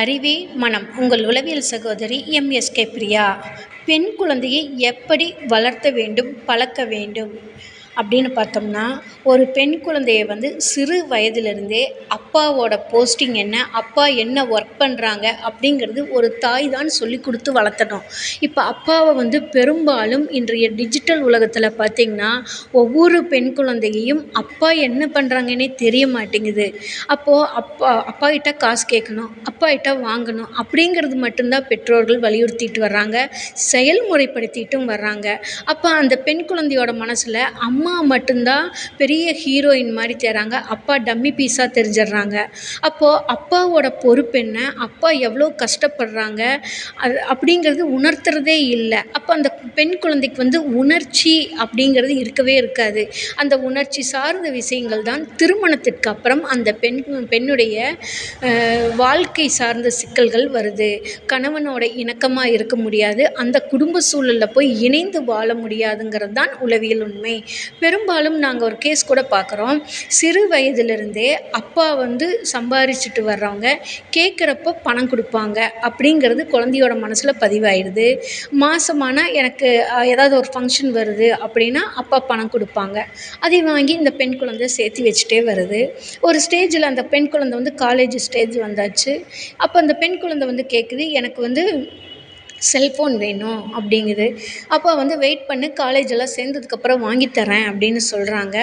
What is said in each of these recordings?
அறிவே மனம். உங்கள் உளவியல் சகோதரி எம். எஸ். கே. பிரியா. பெண் குழந்தையை எப்படி வளர்த்த வேண்டும் பழக்க வேண்டும்? அப்படின்னு பார்த்தோம்னா ஒரு பெண் குழந்தைய வந்து சிறு வயதிலிருந்தே அப்பாவோட போஸ்டிங் என்ன அப்பா என்ன ஒர்க் பண்ணுறாங்க அப்படிங்கிறது ஒரு தாய் தான் சொல்லிக் கொடுத்து வளர்த்தணும். இப்போ அப்பாவை வந்து பெரும்பாலும் இன்றைய டிஜிட்டல் உலகத்தில் பார்த்திங்கன்னா ஒவ்வொரு பெண் குழந்தையையும் அப்பா என்ன பண்ணுறாங்கன்னே தெரிய மாட்டேங்குது. அப்போது அப்பா அப்பா கிட்ட காசு கேட்கணும் அப்பா கிட்ட வாங்கணும் அப்படிங்கிறது மட்டும்தான் பெற்றோர்கள் வலியுறுத்திட்டு வர்றாங்க செயல்முறைப்படுத்திட்டும் வர்றாங்க. அப்போ அந்த பெண் குழந்தையோட மனசில் அம்மா மட்டும்தான் பெரிய ஹீரோயின் மாதிரி தராங்க அப்பா டம்மி பீஸாக தெரிஞ்சிடுறாங்க. அப்போது அப்பாவோட பொறுப்பு என்ன? அப்பா எவ்வளோ கஷ்டப்படுறாங்க? அது அப்படிங்கிறது உணர்த்துறதே இல்லை. அப்போ அந்த பெண் குழந்தைக்கு வந்து உணர்ச்சி அப்படிங்கிறது இருக்கவே இருக்காது. அந்த உணர்ச்சி சார்ந்த விஷயங்கள் தான் திருமணத்திற்கு அப்புறம் அந்த பெண் பெண்ணுடைய வாழ்க்கை சார்ந்த சிக்கல்கள் வருது. கணவனோட இணக்கமாக இருக்க முடியாது. அந்த குடும்ப சூழலில் போய் இணைந்து வாழ முடியாதுங்கிறது தான் உளவியல் உண்மை. பெரும்பாலும் நாங்கள் ஒரு கேஸ் கூட பார்க்குறோம் சிறு வயதிலிருந்தே அப்பா வந்து சம்பாரிச்சுட்டு வர்றவங்க கேட்குறப்ப பணம் கொடுப்பாங்க அப்படிங்கிறது குழந்தையோட மனசில் பதிவாயிடுது. மாதமானா எனக்கு ஏதாவது ஒரு ஃபங்க்ஷன் வருது அப்படின்னா அப்பா பணம் கொடுப்பாங்க. அதை வாங்கி இந்த பெண் குழந்தை சேர்த்து வச்சுட்டே வருது. ஒரு ஸ்டேஜில் அந்த பெண் குழந்தை வந்து காலேஜ் ஸ்டேஜ் வந்தாச்சு. அப்போ அந்த பெண் குழந்தை வந்து கேட்குது எனக்கு வந்து செல்ஃபோன் வேணும் அப்படிங்குது. அப்போ வந்து வெயிட் பண்ணு காலேஜ் எல்லாம் சேர்ந்ததுக்கப்புறம் வாங்கித்தரேன் அப்படின்னு சொல்கிறாங்க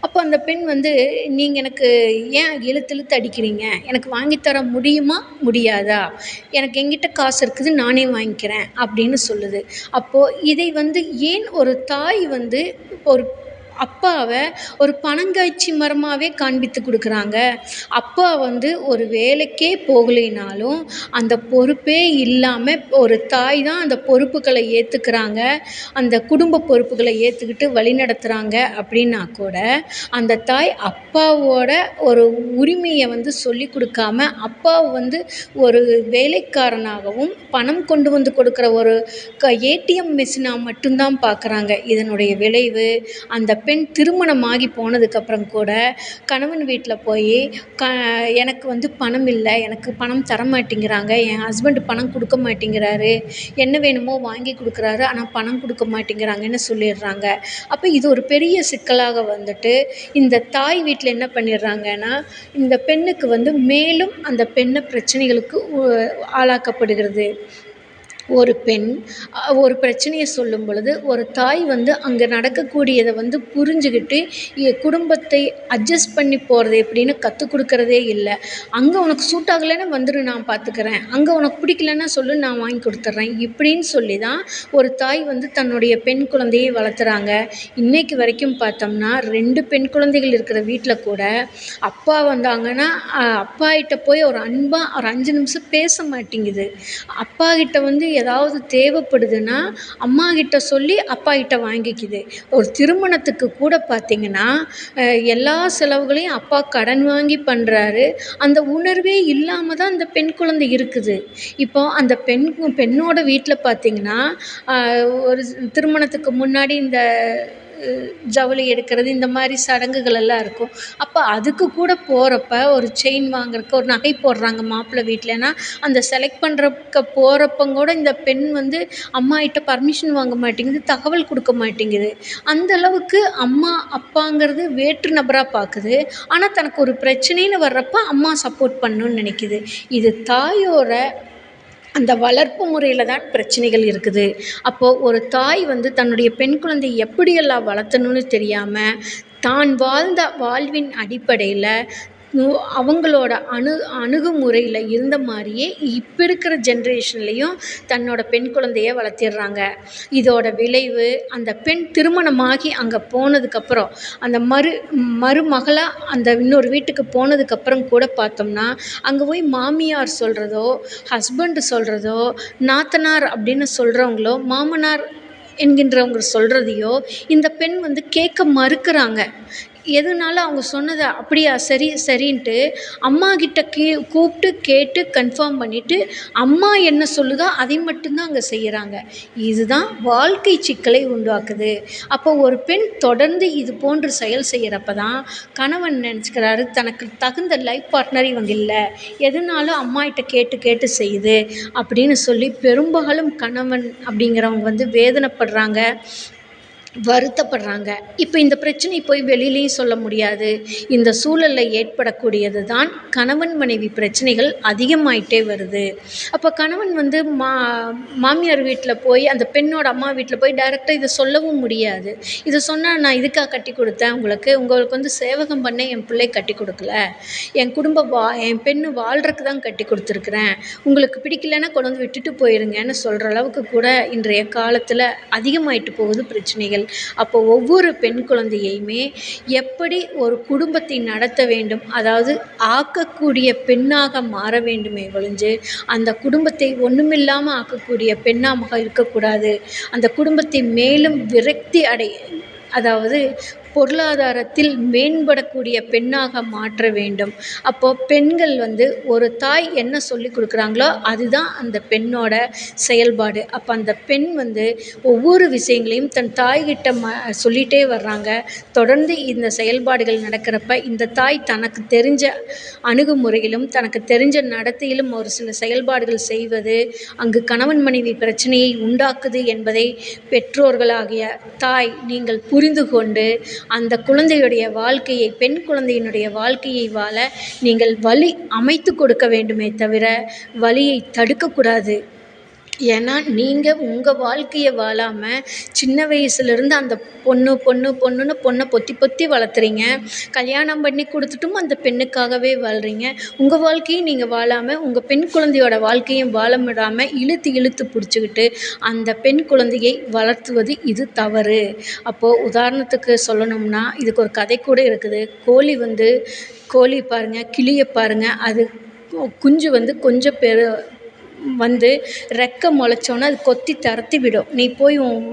அப்போ அந்த பெண் வந்து நீங்கள் எனக்கு ஏன் இழுத்து இழுத்து அடிக்கிறீங்க? எனக்கு வாங்கித் தர முடியுமா? முடியாதா? எனக்கு என்கிட்ட காசு இருக்குது நானே வாங்கிக்கிறேன் அப்படின்னு சொல்லுது. அப்போது இதை வந்து ஏன் ஒரு தாய் வந்து ஒரு அப்பாவை ஒரு பனங்காய்ச்சி மரமாகவே காண்பித்து கொடுக்குறாங்க. அப்பா வந்து ஒரு வேலைக்கே போகலைனாலும் அந்த பொறுப்பே இல்லாமல் ஒரு தாய் தான் அந்த பொறுப்புகளை ஏற்றுக்கிறாங்க அந்த குடும்ப பொறுப்புகளை ஏற்றுக்கிட்டு வழி நடத்துகிறாங்க அப்படின்னா கூட அந்த தாய் அப்பாவோட ஒரு உரிமையை வந்து சொல்லி கொடுக்காம அப்பாவை வந்து ஒரு வேலைக்காரனாகவும் பணம் கொண்டு வந்து கொடுக்குற ஒரு க ஏடிஎம் மிஷினாக மட்டும்தான் பார்க்குறாங்க இதனுடைய விளைவு அந்த பெண் பெண் திருமணமாகி போனதுக்கப்புறம் கூட கணவன் வீட்டில் போய் க எனக்கு வந்து பணம் இல்லை எனக்கு பணம் தர மாட்டேங்கிறாங்க என் ஹஸ்பண்டு பணம் கொடுக்க மாட்டேங்கிறாரு என்ன வேணுமோ வாங்கி கொடுக்குறாரு ஆனால் பணம் கொடுக்க மாட்டேங்கிறாங்கன்னு சொல்லிடுறாங்க. அப்போ இது ஒரு பெரிய சிக்கலாக வந்துட்டு இந்த தாய் வீட்டில் என்ன பண்ணிடுறாங்கன்னா இந்த பெண்ணுக்கு வந்து மேலும் அந்த பெண்ணை பிரச்சனைகளுக்கு ஆளாக்கப்படுகிறது. ஒரு பெண் ஒரு பிரச்சனையை சொல்லும் பொழுது ஒரு தாய் வந்து அங்கே நடக்கக்கூடியதை வந்து புரிஞ்சுக்கிட்டு குடும்பத்தை அட்ஜஸ்ட் பண்ணி போகிறது எப்படின்னு கற்றுக் கொடுக்குறதே இல்லை. அங்கே உனக்கு சூட் ஆகலைன்னா வந்துடு நான் பார்த்துக்கிறேன் அங்கே உனக்கு பிடிக்கலன்னா சொல்லு நான் வாங்கி கொடுத்துட்றேன் இப்படின்னு சொல்லி தான் ஒரு தாய் வந்து தன்னுடைய பெண் குழந்தையை வளர்த்துறாங்க. இன்னைக்கு வரைக்கும் பார்த்தோம்னா ரெண்டு பெண் குழந்தைகள் இருக்கிற வீட்டில் கூட அப்பா வந்தாங்கன்னா அப்பா கிட்ட போய் ஒரு அன்பாக ஒரு அஞ்சு நிமிஷம் பேச மாட்டேங்குது. அப்பா கிட்ட வந்து ஏதாவது தேவைப்படுதுன்னா அம்மா கிட்ட சொல்லி அப்பா கிட்ட வாங்கிக்குது. ஒரு திருமணத்துக்கு கூட பார்த்திங்கன்னா எல்லா செலவுகளையும் அப்பா கடன் வாங்கி பண்ணுறாரு அந்த உணர்வே இல்லாமல் தான் அந்த பெண் குழந்தை இருக்குது. இப்போ அந்த பெண் பெண்ணோட வீட்டில் பார்த்திங்கன்னா ஒரு திருமணத்துக்கு முன்னாடி இந்த ஜவுளி எடுக்கிறது இந்த மாதிரி சடங்குகள் எல்லாம் இருக்கும். அப்போ அதுக்கு கூட போகிறப்ப ஒரு செயின் வாங்குறதுக்கு ஒரு நகை போடுறாங்க மாப்பிள்ளை வீட்டிலனா அந்த செலக்ட் பண்ணுறக்கு போகிறப்பங்க கூட இந்த பெண் வந்து அம்மாகிட்ட பர்மிஷன் வாங்க மாட்டேங்குது தகவல் கொடுக்க மாட்டேங்குது. அந்த அளவுக்கு அம்மா அப்பாங்கிறது வேற்று நபராக பார்க்குது ஆனால் தனக்கு ஒரு பிரச்சனைன்னு வர்றப்ப அம்மா சப்போர்ட் பண்ணணும்னு நினைக்குது. இது தாயோட அந்த வளர்ப்பு முறையில் தான் பிரச்சனைகள் இருக்குது. அப்போது ஒரு தாய் வந்து தன்னுடைய பெண் குழந்தையை எப்படியெல்லாம் வளர்த்தணும்னு தெரியாமல் தான் வாழ்ந்த வாழ்வின் அடிப்படையில் அவங்களோட அணு அணுகுமுறையில் இருந்த மாதிரியே இப்போ இருக்கிற ஜென்ரேஷன்லேயும் தன்னோட பெண் குழந்தைய வளர்த்திடுறாங்க. இதோட விளைவு அந்த பெண் திருமணமாகி அங்கே போனதுக்கப்புறம் அந்த மறு மருமகளாக அந்த இன்னொரு வீட்டுக்கு போனதுக்கப்புறம் கூட பார்த்தோம்னா அங்கே போய் மாமியார் சொல்கிறதோ ஹஸ்பண்டு சொல்கிறதோ நாத்தனார் அப்படின்னு சொல்கிறவங்களோ மாமனார் என்கின்றவங்க சொல்கிறதையோ இந்த பெண் வந்து கேட்க மறுக்கிறாங்க. எதுனாலும் அவங்க சொன்னதை அப்படியா சரி சரின்ட்டு அம்மாக்கிட்ட கே கூப்பிட்டு கேட்டு கன்ஃபார்ம் பண்ணிவிட்டு அம்மா என்ன சொல்லுதோ அதை மட்டும்தான் அங்கே செய்கிறாங்க இதுதான் வாழ்க்கை சிக்கலை உண்டாக்குது. அப்போ ஒரு பெண் தொடர்ந்து இது போன்று செயல் செய்கிறப்ப தான் கணவன் நினச்சிக்கிறாரு தனக்கு தகுந்த லைஃப் பார்ட்னர் இவங்க இல்லை. எதுனாலும் அம்மாகிட்ட கேட்டு கேட்டு செய்யுது அப்படின்னு சொல்லி பெரும்பாலும் கணவன் அப்படிங்கிறவங்க வந்து வேதனைப்படுறாங்க. வருத்தப்படுறாங்க. இப்போ இந்த பிரச்சனை போய் வெளியிலையும் சொல்ல முடியாது. இந்த சூழலில் ஏற்படக்கூடியது தான் கணவன் மனைவி பிரச்சனைகள் அதிகமாயிட்டே வருது. அப்போ கணவன் வந்து மா மாமியார் வீட்டில் போய் அந்த பெண்ணோட அம்மா வீட்டில் போய் டைரெக்டாக இதை சொல்லவும் முடியாது. இதை சொன்னால் நான் இதுக்காக கட்டி கொடுத்தேன் உங்களுக்கு உங்களுக்கு வந்து சேவகம் பண்ண என் பிள்ளை கட்டி கொடுக்கல. என் குடும்பம் வா என் பெண்ணு வாழ்கிறதுக்கு தான் கட்டி கொடுத்துருக்குறேன். உங்களுக்கு பிடிக்கலன்னா கொண்டு வந்து விட்டுட்டு போயிருங்கன்னு சொல்கிற அளவுக்கு கூட இன்றைய காலத்தில் அதிகமாயிட்டு போகுது பிரச்சனைகள். அப்போ ஒவ்வொரு பெண் குழந்தையையுமே எப்படி ஒரு குடும்பத்தை நடத்த வேண்டும்? அதாவது ஆக்கக்கூடிய பெண்ணாக மாற வேண்டுமே ஒழிஞ்சு அந்த குடும்பத்தை ஒன்றுமில்லாமல் ஆக்கக்கூடிய பெண்ணாக இருக்கக்கூடாது. அந்த குடும்பத்தை மேலும் விரக்தி அடை அதாவது பொருளாதாரத்தில் மேம்படக்கூடிய பெண்ணாக மாற்ற வேண்டும். அப்போது பெண்கள் வந்து ஒரு தாய் என்ன சொல்லி கொடுக்குறாங்களோ அதுதான் அந்த பெண்ணோட செயல்பாடு. அப்போ அந்த பெண் வந்து ஒவ்வொரு விஷயங்களையும் தன் தாய்கிட்ட ம சொல்லிகிட்டே வர்றாங்க. தொடர்ந்து இந்த செயல்பாடுகள் நடக்கிறப்ப இந்த தாய் தனக்கு தெரிஞ்ச அணுகுமுறையிலும் தனக்கு தெரிஞ்ச நடத்தையிலும் ஒரு சில செயல்பாடுகள் செய்வது அங்கு கணவன் மனைவி பிரச்சனையை உண்டாக்குது என்பதை பெற்றோர்களாகிய தாய் நீங்கள் புரிந்து கொண்டு அந்த குழந்தையுடைய வாழ்க்கையை பெண் குழந்தையினுடைய வாழ்க்கையை வாழ நீங்கள் வழி அமைத்து கொடுக்க வேண்டுமே தவிர வழியை தடுக்கக்கூடாது ஏன்னா நீங்கள் உங்கள் வாழ்க்கையை வாழாமல் சின்ன வயசுலேருந்து அந்த பொண்ணு பொண்ணு பொண்ணுன்னு பொண்ணை பொத்தி பொத்தி வளர்த்துறீங்க. கல்யாணம் பண்ணி கொடுத்துட்டும் அந்த பெண்ணுக்காகவே வாழ்கிறீங்க உங்கள் வாழ்க்கையும் நீங்கள் வாழாமல் உங்கள் பெண் குழந்தையோட வாழ்க்கையும் வாழ விடாமல் இழுத்து இழுத்து பிடிச்சிக்கிட்டு அந்த பெண் குழந்தையை வளர்த்துவது இது தவறு. அப்போது உதாரணத்துக்கு சொல்லணும்னா இதுக்கு ஒரு கதை கூட இருக்குது. கோழி வந்து கோழி பாருங்கள் கிளியை பாருங்கள் அது குஞ்சு வந்து கொஞ்சம் பெரு வந்து ரெக்கை முளைச்சோன்னே அது கொத்தி துரத்தி விடும். நீ போய் உன்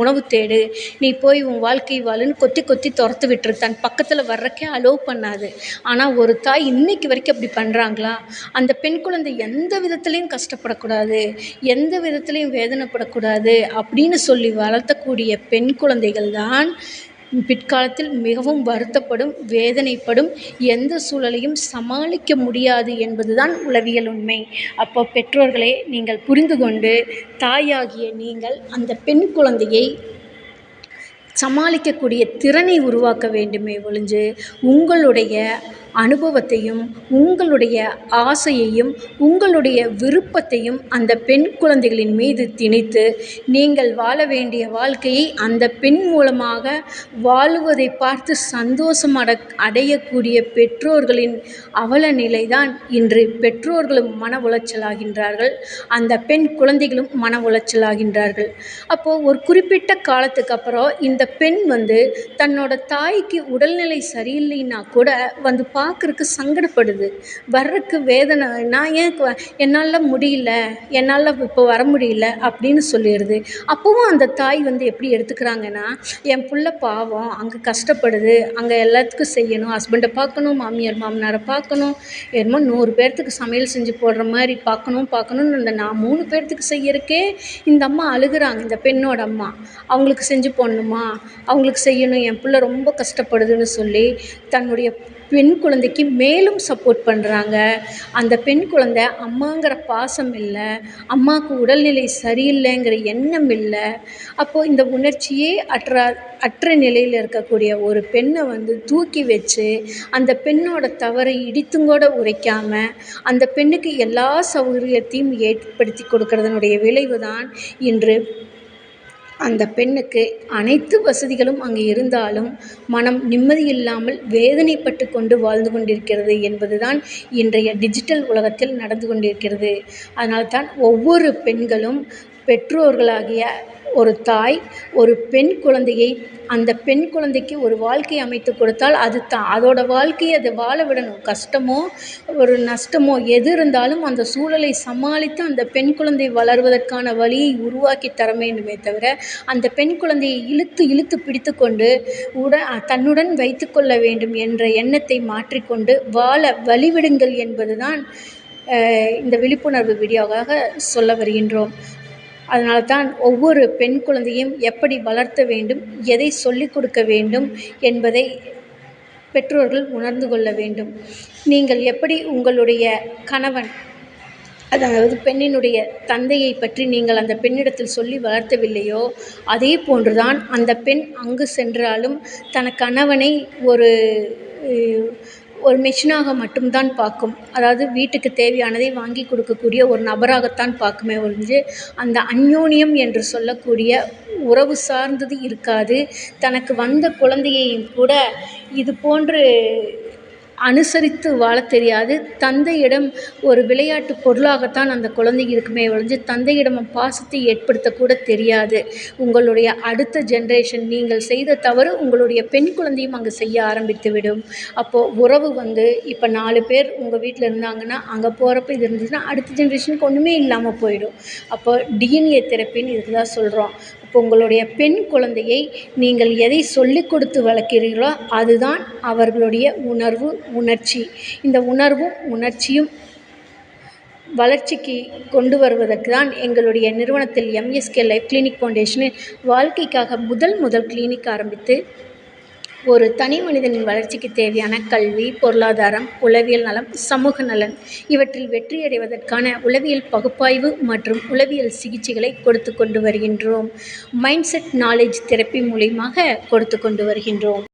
உணவு தேடு. நீ போய் உன் வாழ்க்கை வாழுன்னு கொத்தி கொத்தி துரத்தி விட்டுரும் தன் பக்கத்தில் வர்றக்கே அலோவ் பண்ணாது. ஆனால் ஒரு தாய் இன்னைக்கு வரைக்கும் அப்படி பண்ணுறாங்களா அந்த பெண் குழந்தை எந்த விதத்துலேயும் கஷ்டப்படக்கூடாது. எந்த விதத்துலேயும் வேதனைப்படக்கூடாது அப்படின்னு சொல்லி வளர்த்தக்கூடிய பெண் குழந்தைகள் தான் பிற்காலத்தில் மிகவும் வருத்தப்படும் வேதனைப்படும் எந்த சூழலையும் சமாளிக்க முடியாது என்பது தான் உளவியல் உண்மை. அப்போ பெற்றோர்களே நீங்கள் புரிந்து கொண்டு தாயாகிய நீங்கள் அந்த பெண் குழந்தையை சமாளிக்கக்கூடிய திறனை உருவாக்க வேண்டுமே ஒழிஞ்சு உங்களுடைய அனுபவத்தையும் உங்களுடைய ஆசையையும் உங்களுடைய விருப்பத்தையும் அந்த பெண் குழந்தைகளின் மீது திணித்து நீங்கள் வாழ வேண்டிய வாழ்க்கையை அந்த பெண் மூலமாக வாழுவதை பார்த்து சந்தோஷம் அட அடையக்கூடிய பெற்றோர்களின் அவல நிலைதான் இன்று பெற்றோர்களும் மன உளைச்சலாகின்றார்கள் அந்த பெண் குழந்தைகளும் மன உளைச்சலாகின்றார்கள் அப்போது ஒரு குறிப்பிட்ட காலத்துக்கு அப்புறம் இந்த பெண் வந்து தன்னோட தாய்க்கு உடல்நிலை சரியில்லைன்னா கூட வந்து பா பார்க்குறக்கு சங்கடப்படுது. வர்றதுக்கு வேதனை நான் ஏன் என்னால் முடியல என்னால் இப்போ வர முடியல அப்படின்னு சொல்லிடுது. அப்போவும் அந்த தாய் வந்து எப்படி எடுத்துக்கிறாங்கன்னா என் பிள்ள பாவம் அங்கே கஷ்டப்படுது அங்கே எல்லாத்துக்கும் செய்யணும் ஹஸ்பண்டை பார்க்கணும் மாமியார் மாமனாரை பார்க்கணும் என்னமோ நூறு பேர்த்துக்கு சமையல் செஞ்சு போடுற மாதிரி பார்க்கணும் பார்க்கணுன்னு இந்த நான் மூணு பேர்த்துக்கு செய்யறக்கே இந்த அம்மா அழுகுறாங்க. இந்த பெண்ணோட அம்மா அவங்களுக்கு செஞ்சு போடணுமா? அவங்களுக்கு செய்யணும் என் பிள்ள ரொம்ப கஷ்டப்படுதுன்னு சொல்லி தன்னுடைய பெண் குழந்தைக்கு மேலும் சப்போர்ட் பண்ணுறாங்க அந்த பெண் குழந்தை அம்மாங்கிற பாசம் இல்லை அம்மாவுக்கு உடல்நிலை சரியில்லைங்கிற எண்ணம் இல்லை. அப்போது இந்த உணர்ச்சியே அற்ற அற்ற நிலையில் இருக்கக்கூடிய ஒரு பெண்ணை வந்து தூக்கி வச்சு அந்த பெண்ணோட தவறை இடித்துங்கூட உரைக்காமல் அந்த பெண்ணுக்கு எல்லா சௌகரியத்தையும் ஏற்படுத்தி கொடுக்கறதனுடைய விளைவு தான் இன்று அந்த பெண்ணுக்கு அனைத்து வசதிகளும் அங்கே இருந்தாலும் மனம் நிம்மதி இல்லாமல் வேதனைப்பட்டு கொண்டு வாழ்ந்து கொண்டிருக்கிறது என்பது தான் இன்றைய டிஜிட்டல் உலகத்தில் நடந்து கொண்டிருக்கிறது. அதனால் தான் ஒவ்வொரு பெண்களும் பெற்றோர்களாகிய ஒரு தாய் ஒரு பெண் குழந்தையை அந்த பெண் குழந்தைக்கு ஒரு வாழ்க்கை அமைத்து கொடுத்தால் அது தான் அதோட வாழ்க்கையை அது வாழ விடணும். கஷ்டமோ ஒரு நஷ்டமோ எது இருந்தாலும் அந்த சூழலை சமாளித்து அந்த பெண் குழந்தை வளர்வதற்கான வழியை உருவாக்கி தர வேண்டுமே தவிர அந்த பெண் குழந்தையை இழுத்து இழுத்து பிடித்து கொண்டு உட தன்னுடன் வைத்து கொள்ள வேண்டும் என்ற எண்ணத்தை மாற்றிக்கொண்டு வாழ வழிவிடுங்கள் என்பதுதான் இந்த விழிப்புணர்வு வீடியோவாக சொல்ல வருகின்றோம். அதனால தான் ஒவ்வொரு பெண் குழந்தையும் எப்படி வளர்த்த வேண்டும் எதை சொல்லிக் கொடுக்க வேண்டும் என்பதை பெற்றோர்கள் உணர்ந்து கொள்ள வேண்டும். நீங்கள் எப்படி உங்களுடைய கணவன் அதாவது பெண்ணினுடைய தந்தையை பற்றி நீங்கள் அந்த பெண்ணிடத்தில் சொல்லி வளர்த்தவில்லையோ அதே போன்றுதான் அந்த பெண் அங்கு சென்றாலும் தன் கணவனை ஒரு ஒரு மெஷினாக மட்டும்தான் பார்க்கும். அதாவது வீட்டுக்கு தேவையானதை வாங்கி கொடுக்கக்கூடிய ஒரு நபராகத்தான் பார்க்குமே ஒழிஞ்சு அந்த அந்யோன்யம் என்று சொல்லக்கூடிய உறவு சார்ந்தது இருக்காது. தனக்கு வந்த குழந்தையையும் கூட இது போன்று அனுசரித்து வாழத் தெரியாது. தந்தையிடம் ஒரு விளையாட்டு பொருளாகத்தான் அந்த குழந்தை இருக்குமே ஒழிஞ்சு தந்தையிடம் பாசத்தை ஏற்படுத்தக்கூட தெரியாது. உங்களுடைய அடுத்த ஜென்ரேஷன் நீங்கள் செய்த தவறு உங்களுடைய பெண் குழந்தையும் அங்கே செய்ய ஆரம்பித்து விடும். அப்போது உறவு வந்து இப்போ நாலு பேர் உங்கள் வீட்டில் இருந்தாங்கன்னா அங்கே போகிறப்ப இது இருந்துச்சுன்னா அடுத்த ஜென்ரேஷனுக்கு ஒன்றுமே இல்லாமல் போயிடும். அப்போ டிஎன்ஏ தெரப்பின்னு இதுக்கு தான் சொல்கிறோம் இப்போ உங்களுடைய பெண் குழந்தையை நீங்கள் எதை சொல்லிக் கொடுத்து வளர்க்கிறீர்களோ அதுதான் அவர்களுடைய உணர்வு உணர்ச்சி. இந்த உணர்வும் உணர்ச்சியும் வளர்ச்சிக்கு கொண்டு வருவதற்கு தான் எங்களுடைய நிறுவனத்தில் எம்எஸ்கே லைஃப் கிளினிக் ஃபவுண்டேஷனில் வாழ்க்கைக்காக முதல் முதல் கிளினிக் ஆரம்பித்து ஒரு தனி மனிதனின் வளர்ச்சிக்கு தேவையான கல்வி பொருளாதாரம் உளவியல் நலம் சமூக நலன் இவற்றில் வெற்றியடைவதற்கான உளவியல் பகுப்பாய்வு மற்றும் உளவியல் சிகிச்சைகளை கொடுத்து கொண்டு வருகின்றோம். மைண்ட் செட் நாலேஜ் தெரப்பி மூலியமாக கொடுத்து கொண்டு வருகின்றோம்.